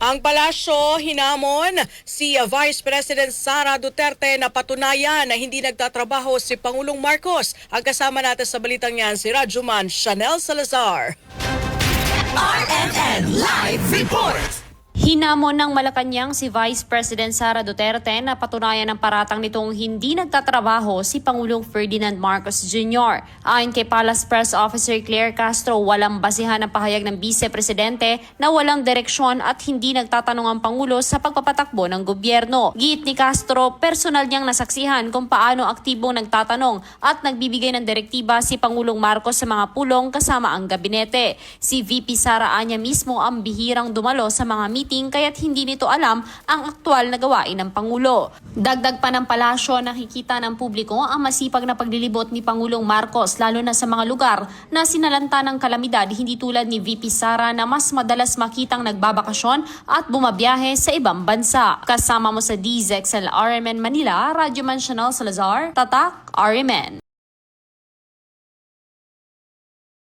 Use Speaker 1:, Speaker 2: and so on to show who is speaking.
Speaker 1: Ang palasyo hinamon si Vice President Sara Duterte na patunayan na hindi nagtatrabaho si Pangulong Marcos. Ang kasama natin sa balitang yan si Rajuman Chanel Salazar.
Speaker 2: RNN Live Report!
Speaker 3: Hinamon ng Malacanang si Vice President Sara Duterte na patunayan ng paratang nitong hindi nagtatrabaho si Pangulong Ferdinand Marcos Jr. Ayon kay Palace Press Officer Claire Castro, walang basihan ng pahayag ng Vice Presidente na walang direksyon at hindi nagtatanong ang Pangulo sa pagpapatakbo ng gobyerno. Giit ni Castro, personal niyang nasaksihan kung paano aktibong nagtatanong at nagbibigay ng direktiba si Pangulong Marcos sa mga pulong kasama ang gabinete. Si VP Sara Anya mismo ang bihirang dumalo sa mga meeting kaya't hindi nito alam ang aktwal na gawain ng Pangulo. Dagdag pa ng palasyo, nakikita ng publiko ang masipag na paglilibot ni Pangulong Marcos lalo na sa mga lugar na sinalanta ng kalamidad hindi tulad ni VP Sara na mas madalas makitang nagbabakasyon at bumabiyahe sa ibang bansa. Kasama mo sa DZXL RMN Manila, Radyo Man Chanel Salazar, Tatak RMN.